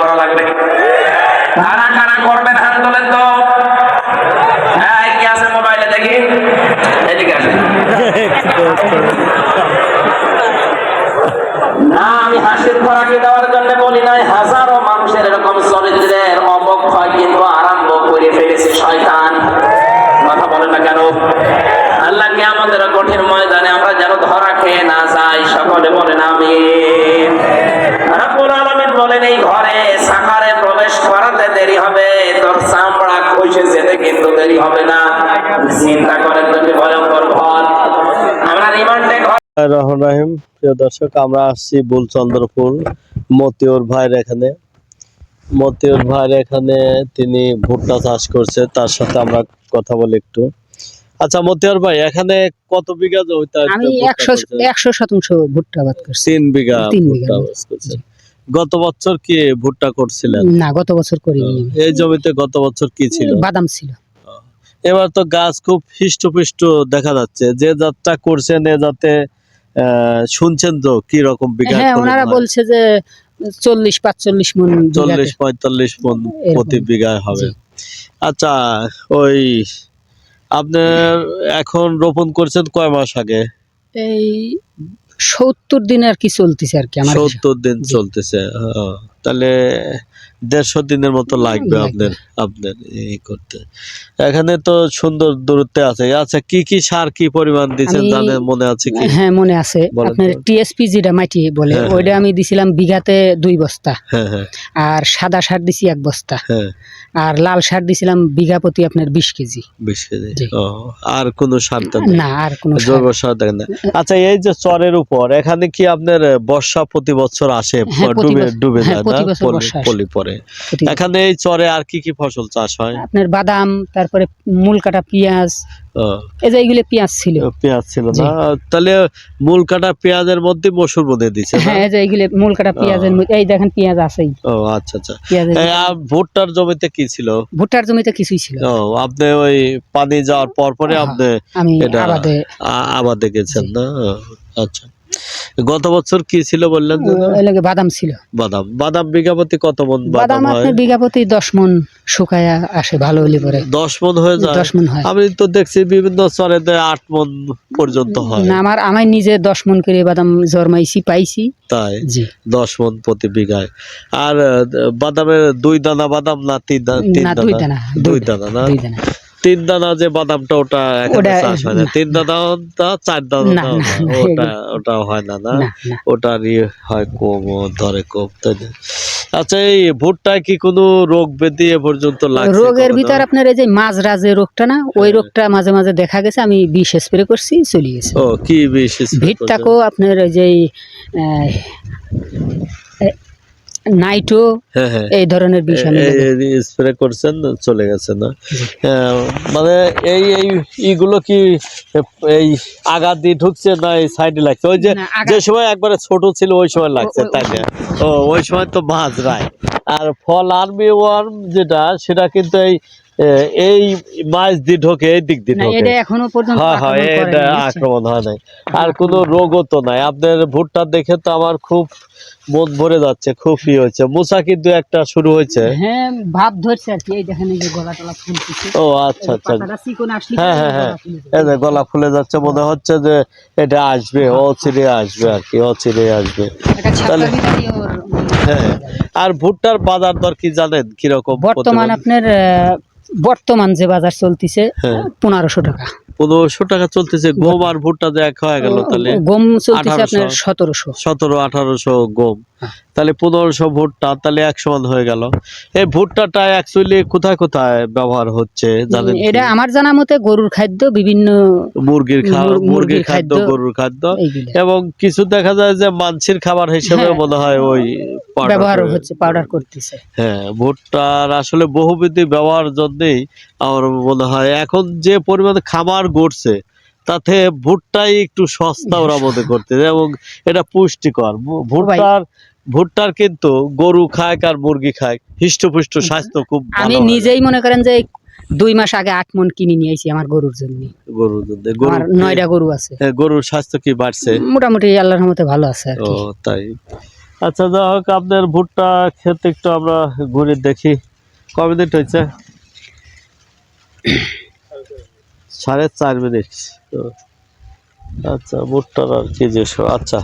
করা লাগবে। কারা কারা করবেন হাত তোলেন তো। হ্যাঁ কি আছে মোবাইলে দেখি। এদিকে না, আমি হাসির আরম্ভ করে ফেলেছে শয়তান। কথা বলে না কেন? আল্লাহকে আমাদের কঠিন ময়দানে আমরা যেন ধরা খেয়ে না যাই, সকলে বলেন আমি বলেন, এই সাকারে প্রবেশ করাতে দেরি হবে তোর চামড়া খসে যেতে কিন্তু দেরি হবে না। চিন্তা করেন তুমি ভয়ঙ্কর ঘর আমরা রিমান্ডে রহমান রাহিম। প্রিয় দর্শক আমরা আসছি বুলচন্দ্রপুর মতিউর ভাইয়ের এখানে। মতিউর ভাইয়ের এখানে তিনি ভুট্টা চাষ করছে তার সাথে আমরা কথা বলি একটু। আচ্ছা মতিউর ভাই এখানে কত বিঘা জমিতে আমি শতাংশ ভুট্টা আবাদ করছি। বিঘা ভুট্টা চাষ করছেন। গত বছর কি ভুট্টা করছিলেন? না গত বছর করিনি এই জমিতে গত বছর কি ছিল? বাদাম ছিল। এবার তো গাছ খুব হৃষ্টপুষ্ট দেখা যাচ্ছে। যে জাতটা করছেন এ যাতে শুনছেন তো কি রকম বিঘা হ্যাঁ ওনারা বলছে যে চল্লিশ পাঁচচল্লিশ মন চল্লিশ পঁয়তাল্লিশ মন প্রতি বিঘায় হবে। আচ্ছা ওই আপনার এখন রোপণ করছেন কয় মাস আগে? এই সত্তর দিন আর কি চলতেছে আর কি আমার সত্তর দিন চলতেছে। তাহলে দেড়শো দিনের মতো লাগবে। আপনার আপনার এই করতে। এখানে তো সুন্দর দূরত্বে আছে। আচ্ছা কি কি সার কি পরিমাণ দিচ্ছেন জানেন মনে আছে কি? হ্যাঁ মনে আছে। আপনার টিএসপি যেটা মাটি বলে হ্যাঁ, ওইটা আমি দিছিলাম বিঘাতে দুই বস্তা। হ্যাঁ হ্যাঁ। আর সাদা সার দিছি এক বস্তা। হ্যাঁ। আর লাল সার দিছিলাম বিঘা প্রতি আপনার বিশ কেজি। বিশ কেজি। ও আর কোনো সার নাই? না আর কোনো জৈব সার দেখেন না। আচ্ছা এই যে চরের উপর এখানে কি আপনার বর্ষা প্রতি বছর আসে? হ্যাঁ, ডুবে ডুবে হ্যাঁ, যায় পলি- বর্ষা পরে। এখানে এই চরে আর কি কি ফসল চাষ হয়? আপনার বাদাম তারপরে মূল কাটা পেঁয়াজ এই যে এইগুলো পেঁয়াজ ছিল। পেঁয়াজ ছিল না। তাহলে মূল কাটা পেঁয়াজের মধ্যে মসুর বোধে দিছে হ্যাঁ এই যে এইগুলো মূল কাটা পেঁয়াজের মধ্যে এই দেখেন পেঁয়াজ আছেই। ও আচ্ছা আচ্ছা। ভুট্টার জমিতে কি ছিল? ভুট্টার জমিতে কিছুই ছিল ও আপনি ওই পানি যাওয়ার পর পরে আপনি এটা আবাদে গেছেন না? আচ্ছা। গত বছর কি ছিল বললেন লাগে বাদাম ছিল। বাদাম। বাদাম বিঘা প্রতি কত মন বাদাম বাদাম হয়? আপনার বিঘা প্রতি দশ মন শুকায়া আসে ভালো হলে পরে। দশ মন হয়ে যায়? দশ মন হয়। আমি তো দেখছি বিভিন্ন চরেতে আট মন পর্যন্ত হয়। না আমার আমি নিজে দশ মন করে বাদাম জন্মাইছি পাইছি। তাই? জি। দশ মন প্রতি বিঘায়। আর বাদামের দুই দানা বাদাম না তিন দানা? তিন দানা? দুই দানা না? দুই দানা। তিন দানা যে বাদামটা ওটা চাষ হয় না না। তিন দানা চার দানা ওটা ওটা হয় না না ওটার ইয়ে হয় কম ধরে কম তাই না? আচ্ছা এই ভুট্টায় কি কোনো রোগ ব্যাধি এ পর্যন্ত লাগছে রোগের? ভিতর আপনার এই যে মাজরা যে রোগটা না ওই হ্যাঁ। রোগটা মাঝে মাঝে দেখা গেছে আমি বিষ স্প্রে করছি চলে গেছে ও কি বিশেষ ভিটটাকেও আপনার ওই যে নাইট্রো হ্যাঁ হ্যাঁ। এই ধরনের বিষ স্প্রে করছেন চলে গেছে না? হ্যাঁ, মানে এই এই ইগুলো কি এই আগা দিয়ে ঢুকছে না এই সাইডে লাগছে? ওই যে যে সময় একবারে ছোট ছিল ওই সময় লাগছে তাই না ও ওই সময় তো মাছ রায় আর ফল আর্মি ওয়ার্ম যেটা সেটা কিন্তু এই এই মাছ দিয়ে ঢোকে এই দিক দিয়ে ঢোকে। এটা এখনও পর্যন্ত হ্যাঁ হ্যাঁ আক্রমণ এটা আক্রমণ হয় নাই। আর কোনো রোগও তো নাই। আপনার ভুট্টা দেখে তো আমার খুব মন ভরে যাচ্ছে খুব ই হয়েছে। মুসা কিন্তু একটা শুরু হয়েছে। হ্যাঁ ভাব ধরছে আর কি। এই দেখেন এই যে গলা টলা ফুলতেছে। ও আচ্ছা আচ্ছা। হ্যাঁ হ্যাঁ হ্যাঁ। গলা ফুলে এই যে গলা ফুলে যাচ্ছে মনে হচ্ছে যে এটা আসবে অচিরে আসবে আর কি অচিরে আসবে। তাহলে- হ্যাঁ আর ভুট্টার বাজার দর কি জানেন কীরকম? বর্তমান আপনার বর্তমান যে বাজার চলতেছে হ্যাঁ। পনেরোশো টাকা। পনেরোশো টাকা চলতেছে গম আর ভুট্টা যে এক হয়ে গেল তাহলে। গম চলতেছে আপনার সতেরোশো। সতেরো আঠারোশো গম। হ্যাঁ। তাহলে পনেরোশো ভুট্টা তাহলে এক সমান হয়ে গেল। এই ভুট্টাটা অ্যাকচুয়ালি কোথায় কোথায় ব্যবহার হচ্ছে? এটা আমার জানা মতে গরুর খাদ্য বিভিন্ন মুরগির মুর- মুরগির খাদ্য গরুর খাদ্য। এবং কিছু দেখা যায় যে মানসির খাবার হিসেবে হ্যাঁ। মনে হয় ওই ব্যবহার হচ্ছে পাউডার করতেছে। হ্যাঁ ভুট্টার আসলে বহুবিধি ব্যবহার জন্যেই আমার মনে হয় এখন যে পরিমাণে খামার গড়ছে তাতে ভুট্টাই একটু সস্তা ওরা মনে করতে এবং এটা পুষ্টিকর। ভুট্টার ভুট্টার কিন্তু গরু খায় আর মুরগি খায়। হৃষ্টপুষ্ট স্বাস্থ্য খুব আমি নিজেই মনে করেন যে দুই মাস আগে আট মন কিনে নিয়ে আইছি আমার গরুর জন্য। গরুর জন্য। আমার নয়টা গরু আছে। হ্যাঁ, গরুর স্বাস্থ্য কি বাড়ছে? মোটামুটি আল্লাহর রহমতে ভালো আছে আর ও কি তাই। আচ্ছা যা হোক আপনার ভুট্টা খেতে একটু আমরা ঘুরে দেখি। কবে মিনিট হয়েছে? সাড়ে চার মিনিট। আচ্ছা ভুট্টার আর কি যেসব আচ্ছা।